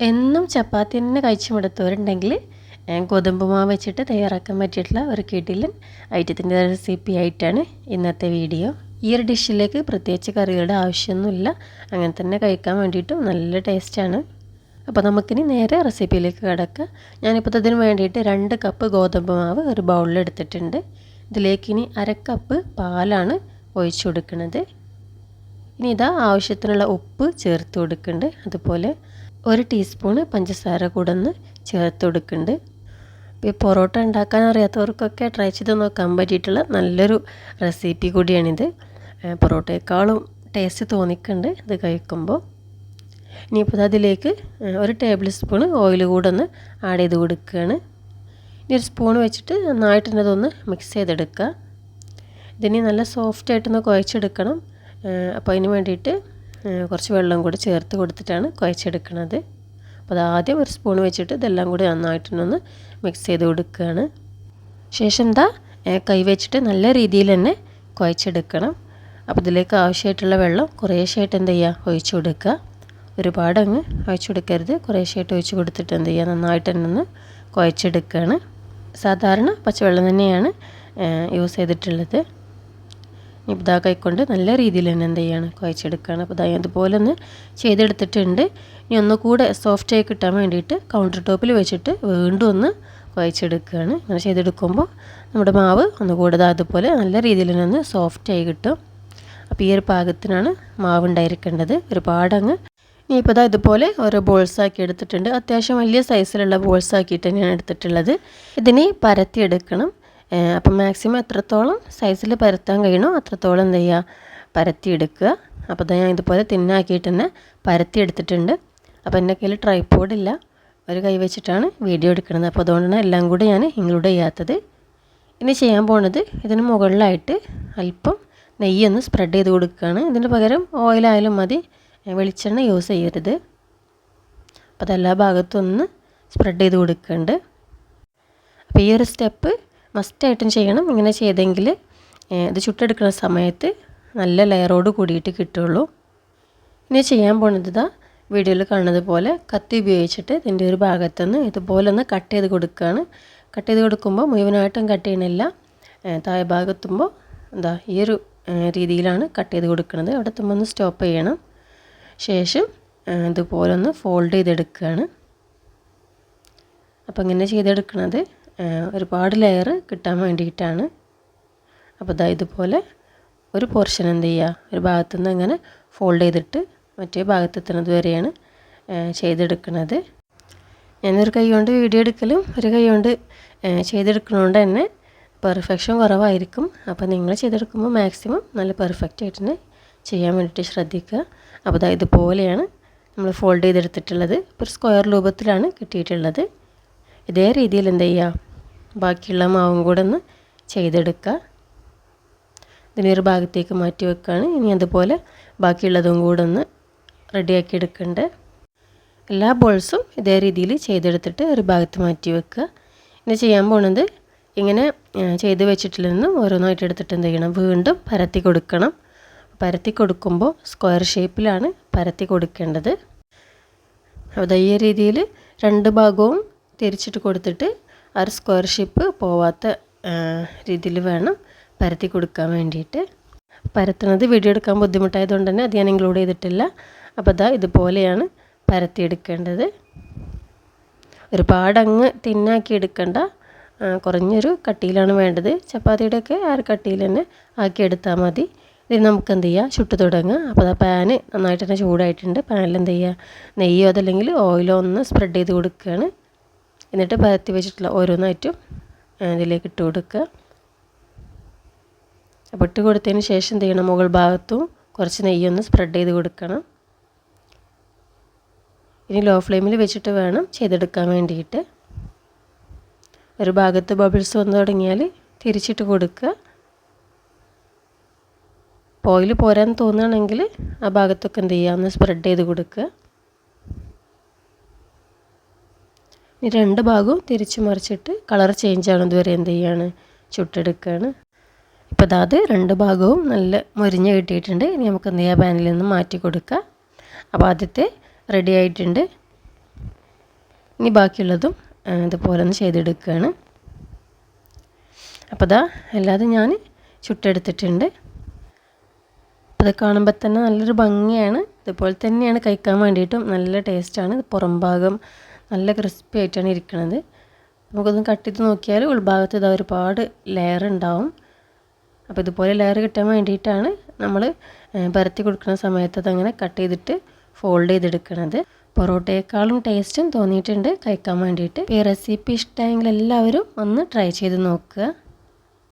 എന്നും ചപ്പാത്തി തന്നെ കഴിച്ചു മടുത്തവരുണ്ടെങ്കിൽ ഗോതമ്പ് മാവ് വെച്ചിട്ട് തയ്യാറാക്കാൻ പറ്റിയിട്ടുള്ള ഒരു കിടിലൻ ഐറ്റത്തിന്റെ റെസിപ്പി ആയിട്ടാണ് ഇന്നത്തെ വീഡിയോ. ഈ ഒരു ഡിഷിലേക്ക് പ്രത്യേകിച്ച് കറികളുടെ ആവശ്യമൊന്നുമില്ല. അങ്ങനെ തന്നെ കഴിക്കാൻ വേണ്ടിയിട്ടും നല്ല ടേസ്റ്റാണ്. അപ്പോൾ നമുക്കിനി നേരെ റെസിപ്പിയിലേക്ക് കിടക്കാം. ഞാനിപ്പോൾ ഇതിന് വേണ്ടിയിട്ട് രണ്ട് കപ്പ് ഗോതമ്പ് മാവ് ഒരു ബൗളിൽ എടുത്തിട്ടുണ്ട്. ഇതിലേക്ക് ഇനി അര കപ്പ് പാലാണ് ഒഴിച്ചു കൊടുക്കുന്നത്. ഇനി ഇതാ ആവശ്യത്തിനുള്ള ഉപ്പ് ചേർത്ത് കൊടുക്കുന്നുണ്ട്. അതുപോലെ ഒരു ടീസ്പൂണ് പഞ്ചസാര കൂടെ ഒന്ന് ചേർത്ത് കൊടുക്കുന്നുണ്ട് ഈ പൊറോട്ട ഉണ്ടാക്കാൻ അറിയാത്തവർക്കൊക്കെ ട്രൈ ചെയ്ത് നോക്കാൻ പറ്റിയിട്ടുള്ള നല്ലൊരു റെസിപ്പി കൂടിയാണിത്. പൊറോട്ടയെക്കാളും ടേസ്റ്റ് തോന്നിക്കുന്നുണ്ട് ഇത് കഴിക്കുമ്പോൾ. ഇനിയിപ്പോൾ അതിലേക്ക് ഒരു ടേബിൾ സ്പൂൺ ഓയിൽ കൂടെ ഒന്ന് ആഡ് ചെയ്ത് കൊടുക്കുകയാണ് ഇനി ഒരു സ്പൂൺ വെച്ചിട്ട് നന്നായിട്ട് ഇതൊന്ന് മിക്സ് ചെയ്തെടുക്കുക. ഇതിനി നല്ല സോഫ്റ്റ് ആയിട്ടൊന്ന് കുഴച്ചെടുക്കണം അപ്പോൾ അതിന് വേണ്ടിയിട്ട് കുറച്ച് വെള്ളം കൂടി ചേർത്ത് കൊടുത്തിട്ടാണ് കുഴച്ചെടുക്കുന്നത് അപ്പോൾ ആദ്യം ഒരു സ്പൂൺ വെച്ചിട്ട് ഇതെല്ലാം കൂടി നന്നായിട്ടൊന്ന് മിക്സ് ചെയ്ത് കൊടുക്കുകയാണ് ശേഷം എന്താ കൈ വെച്ചിട്ട് നല്ല രീതിയിൽ തന്നെ കുഴച്ചെടുക്കണം. അപ്പോൾ ഇതിലേക്ക് ആവശ്യമായിട്ടുള്ള വെള്ളം കുറേശ്ശായിട്ട് എന്ത് ചെയ്യുക ഒഴിച്ചു കൊടുക്കുക. ഒരുപാട് അങ്ങ് ഒഴിച്ചു കൊടുക്കരുത്. കുറേശ്ശായിട്ട് ഒഴിച്ചു കൊടുത്തിട്ട് എന്ത് ചെയ്യുക നന്നായിട്ട് തന്നെ ഒന്ന് കുഴച്ചെടുക്കുകയാണ് സാധാരണ പച്ചവെള്ളം തന്നെയാണ് യൂസ് ചെയ്തിട്ടുള്ളത്. ഇതാ കൈക്കൊണ്ട് നല്ല രീതിയിൽ തന്നെ എന്ത് ചെയ്യാണ് കുഴച്ചെടുക്കുകയാണ്. അപ്പോൾ ഇതാ അതുപോലെ ഒന്ന് ചെയ്തെടുത്തിട്ടുണ്ട്. ഇനി ഒന്നുകൂടെ സോഫ്റ്റായി കിട്ടാൻ വേണ്ടിയിട്ട് കൗണ്ടർ ടോപ്പിൽ വെച്ചിട്ട് വീണ്ടും ഒന്ന് കുഴച്ചെടുക്കുകയാണ്. അങ്ങനെ ചെയ്തെടുക്കുമ്പോൾ നമ്മുടെ മാവ് ഒന്നുകൂടെ അതുപോലെ നല്ല രീതിയിൽ തന്നെ ഒന്ന് സോഫ്റ്റായി കിട്ടും. അപ്പോൾ ഈ ഒരു പാകത്തിനാണ് മാവ് ഉണ്ടായിരിക്കേണ്ടത്. ഒരുപാടങ്ങ്. ഇനിയിപ്പോൾ ഇതാ ഇതുപോലെ ഓരോ ബോൾസ് ആക്കി എടുത്തിട്ടുണ്ട്. അത്യാവശ്യം വലിയ സൈസിലുള്ള ബോൾസ് ആക്കിയിട്ട് തന്നെയാണ് എടുത്തിട്ടുള്ളത്. ഇതിനെ പരത്തിയെടുക്കണം അപ്പം മാക്സിമം എത്രത്തോളം സൈസിൽ പരത്താൻ കഴിയണോ അത്രത്തോളം എന്ത് ചെയ്യുക പരത്തിയെടുക്കുക. അപ്പോൾ ഞാൻ ഇതുപോലെ തിന്നാക്കിയിട്ട് തന്നെ പരത്തി എടുത്തിട്ടുണ്ട് അപ്പോൾ എന്റെ കയ്യിൽ ട്രൈപ്പോഡില്ല ഒരു കൈ വെച്ചിട്ടാണ് വീഡിയോ എടുക്കുന്നത്. അപ്പോൾ അതുകൊണ്ടാണ് എല്ലാം കൂടെ ഞാൻ ഇൻക്ലൂഡ് ചെയ്യാത്തത്. ഇനി ചെയ്യാൻ പോണത് ഇതിന് മുകളിലായിട്ട് അല്പം നെയ്യൊന്ന് സ്പ്രെഡ് ചെയ്ത് കൊടുക്കുകയാണ്. ഇതിന് പകരം ഓയിലായാലും മതി. വെളിച്ചെണ്ണ യൂസ് ചെയ്യരുത്. അപ്പോൾ അതെല്ലാ ഭാഗത്തും ഒന്ന് സ്പ്രെഡ് ചെയ്ത് കൊടുക്കുന്നുണ്ട്. അപ്പോൾ ഈ ഒരു സ്റ്റെപ്പ് മസ്റ്റായിട്ടും ചെയ്യണം. ഇങ്ങനെ ചെയ്തെങ്കിൽ ഇത് ചുട്ടെടുക്കുന്ന സമയത്ത് നല്ല ലെയറോട് കൂടിയിട്ട് കിട്ടുള്ളൂ. ഇനി ചെയ്യാൻ പോണത് ഇതാ വീഡിയോയിൽ കാണുന്നത് പോലെ കത്തി ഉപയോഗിച്ചിട്ട് ഇതിന്റെ ഒരു ഭാഗത്തുനിന്ന് ഇതുപോലെ ഒന്ന് കട്ട് ചെയ്ത് കൊടുക്കുകയാണ് കട്ട് ചെയ്ത് കൊടുക്കുമ്പോൾ മുഴുവനായിട്ടും കട്ട് ചെയ്യണില്ല. താഴെ ഭാഗത്തുമ്പോൾ എന്താ ഈ ഒരു രീതിയിലാണ് കട്ട് ചെയ്ത് കൊടുക്കുന്നത് അവിടെ എത്തുമ്പോൾ ഒന്ന് സ്റ്റോപ്പ് ചെയ്യണം. ശേഷം ഇതുപോലെ ഒന്ന് ഫോൾഡ് ചെയ്തെടുക്കുകയാണ് അപ്പോൾ ഇങ്ങനെ ചെയ്തെടുക്കുന്നത് ഒരുപാട് ലെയർ കിട്ടാൻ വേണ്ടിയിട്ടാണ്. അപ്പോൾ ഇതാ ഇതുപോലെ ഒരു പോർഷൻ എന്ത് ചെയ്യുക ഒരു ഭാഗത്തുനിന്ന് ഇങ്ങനെ ഫോൾഡ് ചെയ്തിട്ട് മറ്റേ ഭാഗത്തെത്തുന്നത് വരെയാണ് ചെയ്തെടുക്കുന്നത്. ഞാനൊരു കൈ കൊണ്ട് വീഡിയോ എടുക്കലും ഒരു കൈ കൊണ്ട് ചെയ്തെടുക്കുന്നതുകൊണ്ട് തന്നെ പെർഫെക്ഷൻ കുറവായിരിക്കും. അപ്പോൾ നിങ്ങൾ ചെയ്തെടുക്കുമ്പോൾ മാക്സിമം നല്ല പെർഫെക്റ്റ് ആയിട്ട് തന്നെ ചെയ്യാൻ വേണ്ടിയിട്ട് ശ്രദ്ധിക്കുക. അപ്പോൾ ഇതാ ഇതുപോലെയാണ് നമ്മൾ ഫോൾഡ് ചെയ്തെടുത്തിട്ടുള്ളത്. ഒരു സ്ക്വയർ രൂപത്തിലാണ് കിട്ടിയിട്ടുള്ളത്. ഇതേ രീതിയിൽ എന്ത് ചെയ്യുക ബാക്കിയുള്ള മാവും കൂടെ ഒന്ന് ചെയ്തെടുക്കുക. ഇതിനൊരു ഭാഗത്തേക്ക് മാറ്റി വെക്കുകയാണ്. ഇനി അതുപോലെ ബാക്കിയുള്ളതും കൂടെ ഒന്ന് റെഡിയാക്കി എടുക്കേണ്ടത് എല്ലാ ബോൾസും ഇതേ രീതിയിൽ ചെയ്തെടുത്തിട്ട് ഒരു ഭാഗത്ത് മാറ്റി വെക്കുക. ഇനി ചെയ്യാൻ പോണത് ഇങ്ങനെ ചെയ്ത് വെച്ചിട്ടിൽ നിന്ന് ഓരോന്നായിട്ട് എടുത്തിട്ട് എന്ത് ചെയ്യണം? വീണ്ടും പരത്തി കൊടുക്കണം. പരത്തി കൊടുക്കുമ്പോൾ സ്ക്വയർ ഷേപ്പിലാണ് പരത്തി കൊടുക്കേണ്ടത്. അപ്പോൾ ഈ രീതിയിൽ രണ്ട് ഭാഗവും തിരിച്ചിട്ട് കൊടുത്തിട്ട് ആ ഒരു സ്ക്വയർ ഷേപ്പ് പോവാത്ത രീതിയിൽ വേണം പരത്തി കൊടുക്കാൻ വേണ്ടിയിട്ട്. പരത്തുന്നത് വീഡിയോ എടുക്കാൻ ബുദ്ധിമുട്ടായതുകൊണ്ട് തന്നെ അത് ഞാൻ ഇൻക്ലൂഡ് ചെയ്തിട്ടില്ല. അപ്പോൾ അതാ ഇതുപോലെയാണ് പരത്തിയെടുക്കേണ്ടത്. ഒരുപാട് അങ്ങ് തിന്നാക്കി എടുക്കണ്ട കുറഞ്ഞൊരു കട്ടിയിലാണ് വേണ്ടത്. ചപ്പാത്തിയുടെയൊക്കെ ആ ഒരു കട്ടിയിൽ തന്നെ ആക്കി എടുത്താൽ മതി. ഇതിന് നമുക്ക് എന്ത് ചെയ്യുക ചുട്ട് തുടങ്ങുക അപ്പോൾ ആ പാന് നന്നായിട്ട് തന്നെ ചൂടായിട്ടുണ്ട്. പാനിൽ എന്ത് ചെയ്യുക നെയ്യോ അതല്ലെങ്കിൽ ഓയിലോ ഒന്ന് സ്പ്രെഡ് ചെയ്ത് കൊടുക്കുകയാണ്. എന്നിട്ട് പരത്തി വെച്ചിട്ടുള്ള ഓരോന്നായിട്ടും ഇതിലേക്ക് ഇട്ട് കൊടുക്കുക. അപ്പോൾ ഇട്ട് കൊടുത്തതിന് ശേഷം എന്ത് ചെയ്യണം? മുകൾ ഭാഗത്തും കുറച്ച് നെയ്യൊന്ന് സ്പ്രെഡ് ചെയ്ത് കൊടുക്കണം. ഇനി ലോ ഫ്ലെയിമിൽ വെച്ചിട്ട് വേണം ചെയ്തെടുക്കാൻ വേണ്ടിയിട്ട്. ഒരു ഭാഗത്ത് ബബിൾസ് വന്ന് തുടങ്ങിയാൽ തിരിച്ചിട്ട് കൊടുക്കുക. ഓയിൽ പോരാൻ തോന്നുകയാണെങ്കിൽ ആ ഭാഗത്തൊക്കെ എന്ത് ചെയ്യുക? ഒന്ന് സ്പ്രെഡ് ചെയ്ത് കൊടുക്കുക. രണ്ട് ഭാഗവും തിരിച്ചു മറിച്ചിട്ട് കളർ ചേഞ്ച് ആവുന്നത് വരെ എന്ത് ചെയ്യാണ്? ചുട്ടെടുക്കുകയാണ് ഇപ്പോൾ അതാത് രണ്ട് ഭാഗവും നല്ല മുരിഞ്ഞ് കിട്ടിയിട്ടുണ്ട്. ഇനി നമുക്ക് എന്ത് ചെയ്യാം? പാനിൽ നിന്ന് മാറ്റി കൊടുക്കുക അപ്പോൾ ആദ്യത്തെ റെഡി ആയിട്ടുണ്ട്. ഇനി ബാക്കിയുള്ളതും ഇതുപോലെ ഒന്ന് ചെയ്തെടുക്കുകയാണ് അപ്പോൾ ഇതാ അല്ലാതെ ഞാൻ ചുട്ടെടുത്തിട്ടുണ്ട്. അപ്പോൾ ഇത് കാണുമ്പോൾ തന്നെ നല്ലൊരു ഭംഗിയാണ്. ഇതുപോലെ തന്നെയാണ് കഴിക്കാൻ വേണ്ടിയിട്ടും നല്ല ടേസ്റ്റാണ് പുറം ഭാഗം നല്ല ക്രിസ്പി ആയിട്ടാണ് ഇരിക്കുന്നത് നമുക്കൊന്ന് കട്ട് ചെയ്ത് നോക്കിയാൽ ഉൾഭാഗത്ത് ഇതാ ഒരുപാട് ലെയർ ഉണ്ടാവും. അപ്പോൾ ഇതുപോലെ ലെയർ കിട്ടാൻ വേണ്ടിയിട്ടാണ് നമ്മൾ പരത്തി കൊടുക്കുന്ന സമയത്ത് അതങ്ങനെ കട്ട് ചെയ്തിട്ട് ഫോൾഡ് ചെയ്തെടുക്കുന്നത് പൊറോട്ടയേക്കാളും ടേസ്റ്റും തോന്നിയിട്ടുണ്ട്. കഴിക്കാൻ വേണ്ടിയിട്ട്. ഈ റെസിപ്പി ഇഷ്ടമായെങ്കിൽ എല്ലാവരും ഒന്ന് ട്രൈ ചെയ്ത് നോക്കുക.